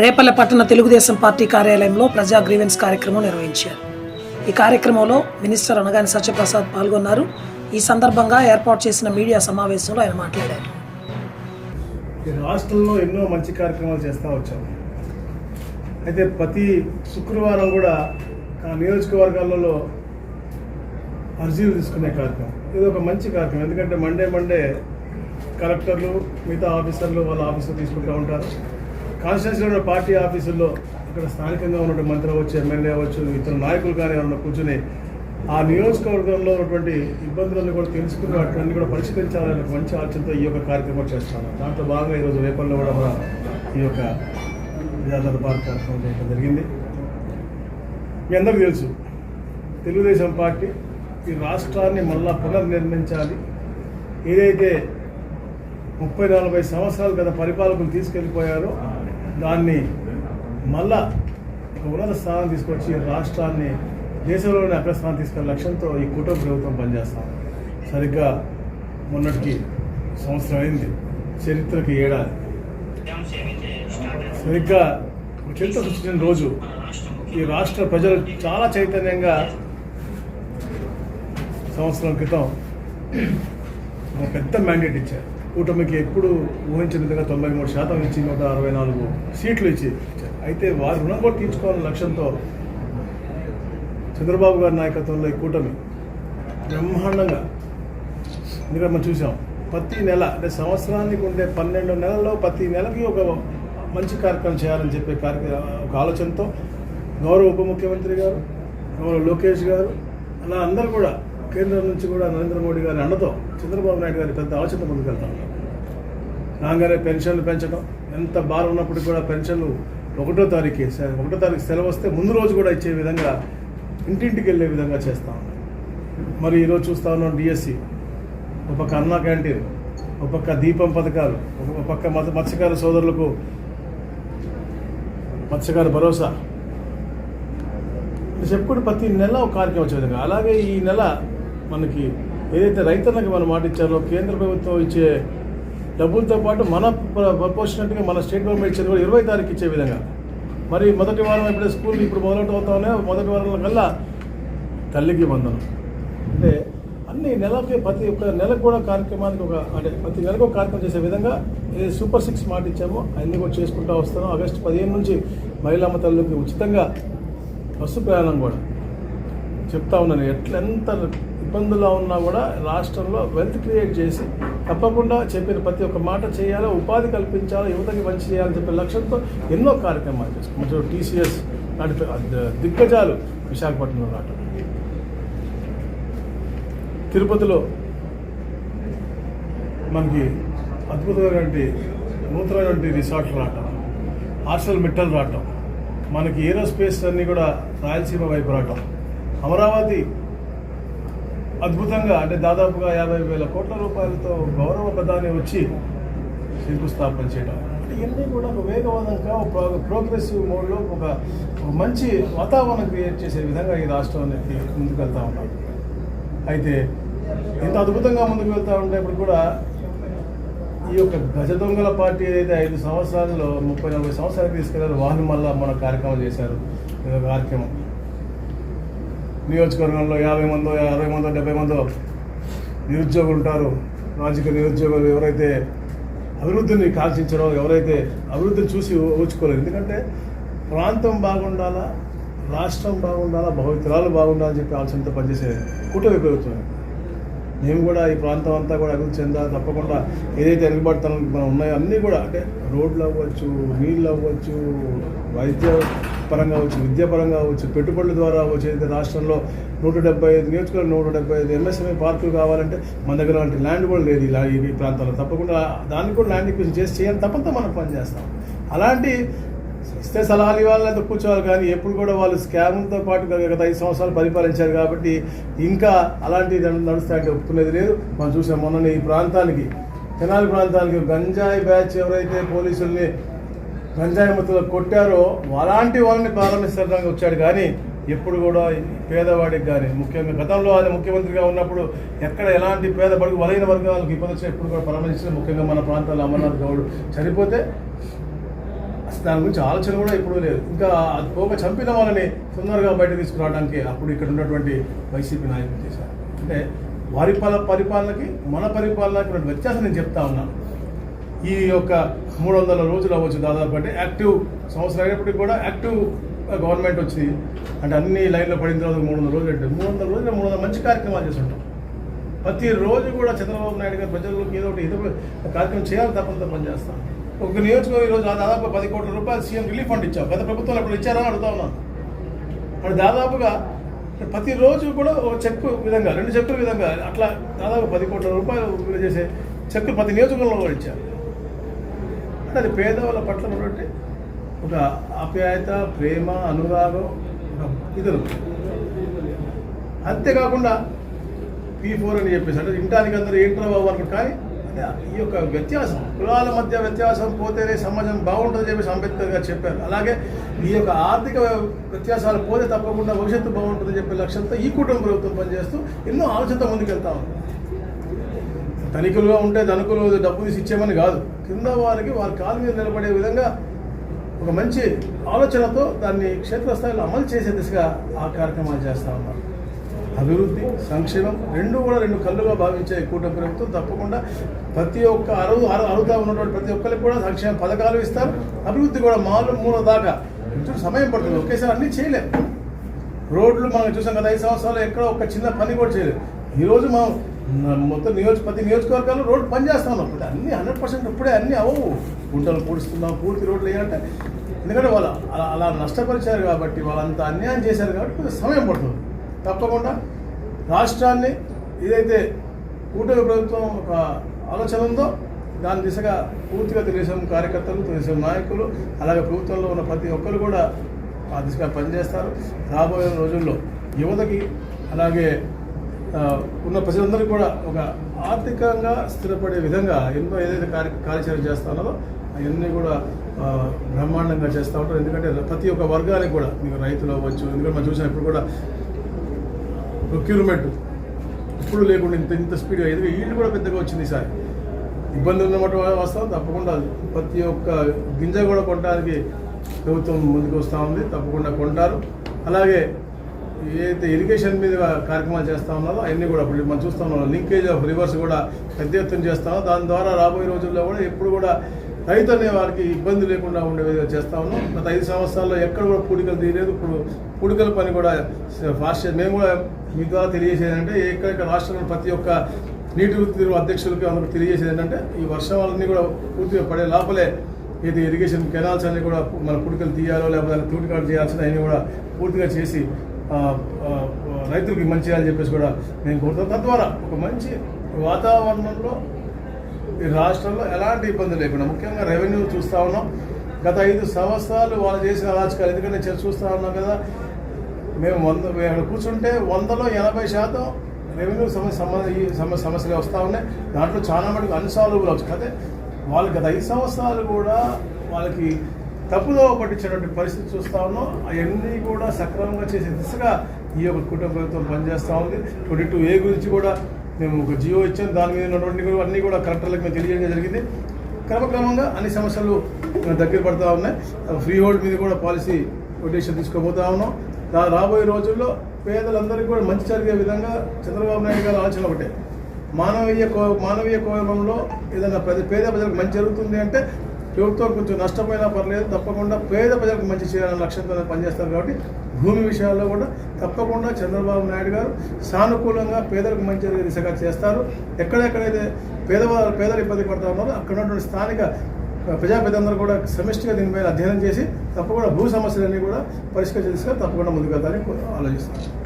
రేపల్ల పట్టణ తెలుగుదేశం పార్టీ కార్యాలయంలో ప్రజా గ్రీవెన్స్ కార్యక్రమం నిర్వహించారు. ఈ కార్యక్రమంలో మినిస్టర్ అనగాని సత్యప్రసాద్ పాల్గొన్నారు. ఈ సందర్భంగా ఏర్పాటు చేసిన మీడియా సమావేశంలో ఆయన మాట్లాడారు. ఈ రాష్ట్రంలో ఎన్నో మంచి కార్యక్రమాలు చేస్తూ వచ్చాము. అయితే ప్రతి శుక్రవారం కూడా ఆ నియోజకవర్గాలలో అర్జీలు తీసుకునే కార్యక్రమం. ఇది ఒక మంచి కార్యక్రమం. ఎందుకంటే మండే మండే కలెక్టర్లు మిగతా ఆఫీసర్లు వాళ్ళ ఆఫీసులు తీసుకుంటూ ఉంటారు. కాన్స్టిట్యూన్సీలో పార్టీ ఆఫీసుల్లో ఇక్కడ స్థానికంగా ఉన్నటువంటి మంత్రి అవ్వచ్చు ఎమ్మెల్యే అవ్వచ్చు ఇతర నాయకులు కానీ ఏమన్నా కూర్చుని ఆ నియోజకవర్గంలో ఉన్నటువంటి ఇబ్బందులను కూడా తెలుసుకుని వాటిని కూడా పరిష్కరించాలనే మంచి ఆలోచనతో ఈ యొక్క కార్యక్రమం చేస్తాను దాంట్లో భాగంగా ఈరోజు రేపల్లో కూడా మన ఈ యొక్క ప్రజాదర్బార్ కార్యక్రమం చేయడం జరిగింది. మీ అందరికీ తెలుసు తెలుగుదేశం పార్టీ ఈ రాష్ట్రాన్ని మళ్ళా పునర్నిర్మించాలి. ఏదైతే ముప్పై నలభై సంవత్సరాలు గత పరిపాలకులు తీసుకెళ్ళిపోయారో దాన్ని మళ్ళా ఒక ఉన్నత స్థానం తీసుకొచ్చి రాష్ట్రాన్ని దేశంలోని అగ్రస్థానం తీసుకునే లక్ష్యంతో ఈ కుటుంబ ప్రభుత్వం పనిచేస్తాం సరిగ్గా మొన్నటికి సంవత్సరం అయింది. చరిత్రకి ఏడాది. సరిగ్గా ఒక చరిత్ర సృష్టించిన రోజు ఈ రాష్ట్ర ప్రజలు చాలా చైతన్యంగా సంవత్సరం క్రితం ఒక పెద్ద మ్యాండేట్ ఇచ్చారు. కూటమికి ఎప్పుడు ఊహించిన విధంగా తొంభై మూడు శాతం ఇచ్చి నూట అరవై నాలుగు సీట్లు ఇచ్చి అయితే వారు రుణం కూడా తీర్చుకోవాలనే లక్ష్యంతో చంద్రబాబు గారి నాయకత్వంలో ఈ కూటమి బ్రహ్మాండంగా ఎందుకంటే మనం చూసాం ప్రతి నెల అంటే సంవత్సరానికి ఉండే పన్నెండు నెలల్లో ప్రతి నెలకి ఒక మంచి కార్యక్రమం చేయాలని చెప్పే కార్య ఒక ఆలోచనతో గౌరవ ఉప ముఖ్యమంత్రి గారు గౌరవ లోకేష్ గారు అలా అందరూ కూడా కేంద్రం నుంచి కూడా నరేంద్ర మోడీ గారి అండతో చంద్రబాబు నాయుడు గారి పెద్ద ఆలోచన ముందుకెళ్తా ఉన్నారు రాగానే పెన్షన్లు పెంచడం ఎంత భారం ఉన్నప్పటికీ కూడా పెన్షన్లు ఒకటో తారీఖు ఒకటో తారీఖు సెలవు వస్తే ముందు రోజు కూడా ఇచ్చే విధంగా ఇంటింటికి వెళ్ళే విధంగా చేస్తా ఉన్నాం. మరి ఈరోజు చూస్తా ఉన్నాం డిఎస్సి ఒక పక్క అన్నా క్యాంటీన్ ఒక పక్క దీపం పథకాలు ఒక పక్క మత మత్స్యకార సోదరులకు మత్స్యకార భరోసా. చెప్పుకుంటే ప్రతి నెల ఒక కార్యక్రమం వచ్చే విధంగా. అలాగే ఈ నెల మనకి ఏదైతే రైతన్నకి మనం మాట ఇచ్చారో కేంద్ర ప్రభుత్వం ఇచ్చే డబ్బులతో పాటు మన ప్రపోర్షనట్గా మన స్టేట్ గవర్నమెంట్ ఇచ్చేది కూడా ఇరవై తారీఖు ఇచ్చే విధంగా. మరి మొదటి వారం ఇప్పుడే స్కూల్ ఇప్పుడు మొదలెట్ మొదటి వారంలో కల్లా తల్లికి వందనం. అంటే అన్ని నెలకి ప్రతి ఒక్క నెలకు కూడా కార్యక్రమానికి ఒక అంటే ప్రతి నెలకు ఒక కార్యక్రమం చేసే విధంగా ఏ సూపర్ సిక్స్ మాట ఇచ్చామో అన్నీ కూడా చేసుకుంటూ వస్తాను ఆగస్టు పదిహేను నుంచి మహిళామ తల్లికి ఉచితంగా బస్సు ప్రయాణం కూడా చెప్తా ఉన్నాను. ఎట్లా ఎంత ఇబ్బందుల్లో ఉన్నా కూడా రాష్ట్రంలో వెల్త్ క్రియేట్ చేసి తప్పకుండా చెప్పిన ప్రతి ఒక్క మాట చేయాలి ఉపాధి కల్పించాలి యువతకి మంచి చేయాలని చెప్పే లక్ష్యంతో ఎన్నో కార్యక్రమాలు చేసుకుంటాం టీసీఎస్ లాంటి దిగ్గజాలు విశాఖపట్నంలో రావటం. తిరుపతిలో మనకి అద్భుతమైనటువంటి నూతనమైనటువంటి రిసార్ట్లు రావటం హాస్టల్ మిట్టలు రావటం మనకి ఏరోస్పేస్ అన్నీ కూడా రాయలసీమ వైపు రావటం అమరావతి అద్భుతంగా అంటే దాదాపుగా యాభై వేల కోట్ల రూపాయలతో గౌరవ ప్రధాని వచ్చి శంకుస్థాపన చేయడం. అంటే ఇవన్నీ కూడా ఒక వేగవంతంగా ఒక ప్రోగ్రెసివ్ మోడ్లో ఒక మంచి వాతావరణం క్రియేట్ చేసే విధంగా ఈ రాష్ట్రానికి ముందుకు వెళ్తూ ఉన్నాం అయితే ఇంత అద్భుతంగా ముందుకు వెళ్తూ ఉండేప్పుడు కూడా ఈ యొక్క గజ దొంగల పార్టీ ఏదైతే ఐదు సంవత్సరాల్లో ముప్పై నలభై సంవత్సరాలు తీసుకెళ్ళారు వాళ్ళు మళ్ళీ మన కార్యక్రమం చేశారు. ఏదో కార్యక్రమం. నియోజకవర్గంలో యాభై మందో అరవై మందో డెబ్బై మందో నిరుద్యోగులు ఉంటారు. రాజకీయ నిరుద్యోగులు ఎవరైతే అభివృద్ధిని కాల్చించడం ఎవరైతే అభివృద్ధిని చూసి ఊచుకోలేదు ఎందుకంటే ప్రాంతం బాగుండాలా రాష్ట్రం బాగుండాలా భవితరాలు బాగుండాలని చెప్పి ఆలోచనతో పనిచేసే కూటమి ప్రభుత్వం మేము కూడా ఈ ప్రాంతం అంతా కూడా అభివృద్ధి చెందాలి తప్పకుండా. ఏదైతే వెనుకబడతాం మనం ఉన్నాయో అన్నీ కూడా అంటే రోడ్లు అవ్వచ్చు నీళ్ళు అవ్వచ్చు వైద్య పరంగా అవ్వచ్చు విద్యాపరంగా అవ్వచ్చు పెట్టుబడుల ద్వారా అవ్వచ్చు. ఏదైతే రాష్ట్రంలో నూట డెబ్బై ఐదు నియోజకవర్గం నూట డెబ్బై ఐదు ఎంఎస్ఎంఏ పార్కులు కావాలంటే మన దగ్గర అలాంటి ల్యాండ్ కూడా లేదు ఇలా ఈ ప్రాంతాల్లో తప్పకుండా దాన్ని కూడా ల్యాండ్ ఎక్విజిషన్ చేసి చేయాలి తప్పంతా మనం పనిచేస్తాం. అలాంటి ఇస్తే సలహాలు ఇవ్వాలి లేదా కూర్చోవాలి. కానీ ఎప్పుడు కూడా వాళ్ళు స్కామ్తో పాటు గత ఐదు సంవత్సరాలు పరిపాలించారు కాబట్టి ఇంకా అలాంటి నడుస్తాయంటే ఒప్పుకునేది లేదు. మనం చూసాం మొన్న ఈ ప్రాంతానికి తెనాలి ప్రాంతానికి గంజాయి బ్యాచ్ ఎవరైతే పోలీసుల్ని గంజాయి మత్తులో కొట్టారో అలాంటి వాళ్ళని ప్రారంభించడానికి వచ్చాడు. కానీ ఎప్పుడు కూడా పేదవాడికి కానీ ముఖ్యంగా గతంలో ఆయన ముఖ్యమంత్రిగా ఉన్నప్పుడు ఎక్కడ ఎలాంటి పేద బడుగు బలైన వర్గాలకు ఇబ్బంది వచ్చినా ఎప్పుడు కూడా పరామర్శించిన ముఖ్యంగా మన ప్రాంతాల్లో అమర్నాథ్ గౌడ్ చనిపోతే దాని గురించి ఆలోచన కూడా ఇప్పుడు లేదు. ఇంకా అది పోక చంపిన వాళ్ళని తొందరగా బయట తీసుకురావడానికి అప్పుడు ఇక్కడ ఉన్నటువంటి వైసీపీ నాయకులు చేశారు. అంటే వారి పాల పరిపాలనకి మన పరిపాలనకి ఉన్న వ్యత్యాసం నేను చెప్తా ఉన్నాను ఈ యొక్క మూడు వందల రోజులు అవ్వచ్చు దాదాపు అంటే యాక్టివ్ సంవత్సరం అయినప్పటికీ కూడా యాక్టివ్ గవర్నమెంట్ వచ్చింది అంటే అన్ని లైన్లో పడిన తర్వాత మూడు వందల రోజులు అంటే మూడు వందల రోజులు మూడు వందల మంచి కార్యక్రమాలు చేస్తుంటాం ప్రతి రోజు కూడా చంద్రబాబు నాయుడు గారు ప్రజలకు ఏదో ఒకటి ఏదో కార్యక్రమం చేయాలి తప్పనితో పనిచేస్తాం. ఒక నియోజకవర్గం ఈరోజు దాదాపు పది కోట్ల రూపాయలు సీఎం రిలీఫ్ ఫండ్ ఇచ్చాం గత ప్రభుత్వం అప్పుడు ఇచ్చారని అడుగుతా ఉన్నాను. మరి దాదాపుగా ప్రతిరోజు కూడా ఒక చెక్కు విధంగా రెండు చెక్కుల విధంగా అట్లా దాదాపు పది కోట్ల రూపాయలు చేసే చెక్కులు ప్రతి నియోజకవర్గంలో కూడా ఇచ్చారు. అంటే అది పేదవాళ్ళ పట్ల ఉన్నటువంటి ఒక ఆప్యాయత ప్రేమ అనురాగం ఇద్దరు అంతేకాకుండా పీ ఫోర్ అని చెప్పేసి అంటే ఇంటానికి అందరూ ఏంటో బాబు అనుకుంటారు? కానీ ఈ యొక్క వ్యత్యాసం కులాల మధ్య వ్యత్యాసం పోతేనే సమాజం బాగుంటుంది చెప్పేసి అంబేద్కర్ గారు చెప్పారు. అలాగే ఈ యొక్క ఆర్థిక వ్యత్యాసాలు పోతే తప్పకుండా భవిష్యత్తు బాగుంటుందని చెప్పే లక్ష్యంతో ఈ కుటుంబ ప్రభుత్వం పనిచేస్తూ ఎన్నో ఆలోచనతో ముందుకెళ్తా ఉంది. ధనికులుగా ఉంటే ధనికులు డబ్బు తీసి ఇచ్చేమని కాదు. కింద వారికి వారి కాలు మీద నిలబడే విధంగా ఒక మంచి ఆలోచనతో దాన్ని క్షేత్రస్థాయిలో అమలు చేసే దిశగా ఆ కార్యక్రమాలు చేస్తూ ఉన్నారు. అభివృద్ధి సంక్షేమం రెండు కూడా రెండు కళ్ళుగా భావించే కూట కూటమి ప్రభుత్వం. తప్పకుండా ప్రతి ఒక్క అరువు అరు ఉన్నటువంటి ప్రతి ఒక్కరికి కూడా సంక్షేమ పథకాలు ఇస్తారు. అభివృద్ధి కూడా మాలు మూల దాకా. కొంచెం సమయం పడుతుంది. ఒకేసారి అన్నీ చేయలేము రోడ్లు మనం చూసాం కదా ఐదు సంవత్సరాలు ఎక్కడ ఒక చిన్న పని కూడా చేయలేదు. ఈరోజు మనం మొత్తం నియోజక ప్రతి నియోజకవర్గాల్లో రోడ్డు పని చేస్తాం ఇప్పుడు అన్ని హండ్రెడ్ పర్సెంట్ ఇప్పుడే అన్నీ అవవు గుంటలు పూడుస్తున్నాం పూర్తి రోడ్లు వేయాలంటే. ఎందుకంటే వాళ్ళు అలా అలా నష్టపరిచారు కాబట్టి వాళ్ళంతా అన్యాయం చేశారు కాబట్టి కొంచెం సమయం పడుతుంది. తప్పకుండా రాష్ట్రాన్ని ఏదైతే కూటమి ప్రభుత్వం ఒక ఆలోచన ఉందో దాని దిశగా పూర్తిగా తెలుగుదేశం కార్యకర్తలు తెలుగుదేశం నాయకులు అలాగే ప్రభుత్వంలో ఉన్న ప్రతి ఒక్కరు కూడా ఆ దిశగా పనిచేస్తారు. రాబోయే రోజుల్లో యువతకి అలాగే ఉన్న ప్రజలందరికీ కూడా ఒక ఆర్థికంగా స్థిరపడే విధంగా ఎన్నో ఏదైతే కార్య కార్యాచరణ చేస్తున్నారో అవన్నీ కూడా బ్రహ్మాండంగా చేస్తూ ఉంటారు. ఎందుకంటే ప్రతి ఒక్క వర్గానికి కూడా మీకు రైతులు అవ్వచ్చు ఎందుకంటే మనం చూసినప్పుడు ఇప్పుడు కూడా ప్రొక్యూర్మెంట్ ఇప్పుడు లేకుండా ఇంత ఇంత స్పీడ్గా ఎందుకంటే ఈల్డ్ కూడా పెద్దగా వచ్చింది ఈసారి. ఇబ్బంది ఉన్నమాట వస్తాం తప్పకుండా ప్రతి ఒక్క గింజ కూడా కొనడానికి ప్రభుత్వం ముందుకు వస్తూ ఉంది తప్పకుండా కొంటారు. అలాగే ఏదైతే ఇరిగేషన్ మీద కార్యక్రమాలు చేస్తూ ఉన్నారో అవన్నీ కూడా ఇప్పుడు మనం చూస్తూ ఉన్నాం. లింకేజ్ ఆఫ్ రివర్స్ కూడా పెద్ద ఎత్తున చేస్తాం దాని ద్వారా రాబోయే రోజుల్లో కూడా ఎప్పుడు కూడా రైతు అనే వారికి ఇబ్బంది లేకుండా ఉండే విధంగా చేస్తా ఉన్నాం. గత ఐదు సంవత్సరాల్లో ఎక్కడ కూడా పూడికలు తీయలేదు. ఇప్పుడు పూడికల పని కూడా ఫాస్ట్ మేము కూడా మీ ద్వారా తెలియజేసేది అంటే ఎక్కడెక్కడ రాష్ట్రంలో ప్రతి ఒక్క నీటి వృత్తి అధ్యక్షులకి అందరికి తెలియజేసేది ఏంటంటే ఈ వర్షాలన్నీ కూడా పూర్తిగా పడే లోపలే ఇది ఇరిగేషన్ కెనాల్స్ అన్ని కూడా మన పుడికలు తీయాలో లేకపోతే దాన్ని తూటికాడు చేయాల్సిన అన్ని కూడా పూర్తిగా చేసి రైతులకి మంచి చేయాలని చెప్పేసి కూడా నేను కోరుతాను తద్వారా ఒక మంచి వాతావరణంలో ఈ రాష్ట్రంలో ఎలాంటి ఇబ్బంది లేకుండా ముఖ్యంగా రెవెన్యూ చూస్తూ ఉన్నాం. గత ఐదు సంవత్సరాలు వాళ్ళు చేసిన అరాచకాలు ఎందుకంటే నేను చూస్తా ఉన్నాం కదా మేము వంద మేము అక్కడ కూర్చుంటే వందలో ఎనభై శాతం రెవెన్యూ సమస్య సంబంధ సమస్యలు వస్తూ ఉన్నాయి. దాంట్లో చాలా మటుకు అన్సాల్వబుల్ అవచ్చు అదే వాళ్ళు గత ఐదు సంవత్సరాలు కూడా వాళ్ళకి తప్పుదో పట్టించినటువంటి పరిస్థితి చూస్తూ ఉన్నాం. అవన్నీ కూడా సక్రమంగా చేసే దిశగా ఈ యొక్క కుటుంబ ప్రభుత్వం పనిచేస్తూ ఉంది. ట్వంటీ టూ ఏ గురించి కూడా మేము ఒక జియో ఇచ్చాం దాని మీద ఉన్నటువంటి అన్నీ కూడా కలెక్టర్లకు మేము తెలియజేయడం జరిగింది. క్రమక్రమంగా అన్ని సమస్యలు దగ్గర పడుతూ ఉన్నాయి. ఫ్రీ హోల్డ్ మీద కూడా పాలసీ కొటేషన్ తీసుకోబోతా ఉన్నాం. రా- రాబోయే రోజుల్లో పేదలందరికీ కూడా మంచి జరిగే విధంగా చంద్రబాబు నాయుడు గారు ఆలోచన ఒకటే. మానవీయ కో మానవీయ కోణంలో ఏదైనా పేద ప్రజలకు మంచి జరుగుతుంది అంటే ప్రభుత్వం కొంచెం నష్టపోయినా పర్లేదు తప్పకుండా పేద ప్రజలకు మంచి చేయాలనే లక్ష్యంతో పనిచేస్తారు కాబట్టి భూమి విషయాల్లో కూడా తప్పకుండా చంద్రబాబు నాయుడు గారు సానుకూలంగా పేదలకు మంచి దిశగా చేస్తారు. ఎక్కడెక్కడైతే పేదవారు పేదలు ఇబ్బంది పడతా ఉన్నారో అక్కడ ఉన్నటువంటి స్థానిక ప్రజాపేదందరూ కూడా సమిష్టిగా దీనిపై అధ్యయనం చేసి తప్పకుండా భూ సమస్యలన్నీ కూడా పరిష్కరించే దిశగా తప్పకుండా ముందుకెళ్తారని ఆలోచిస్తున్నాను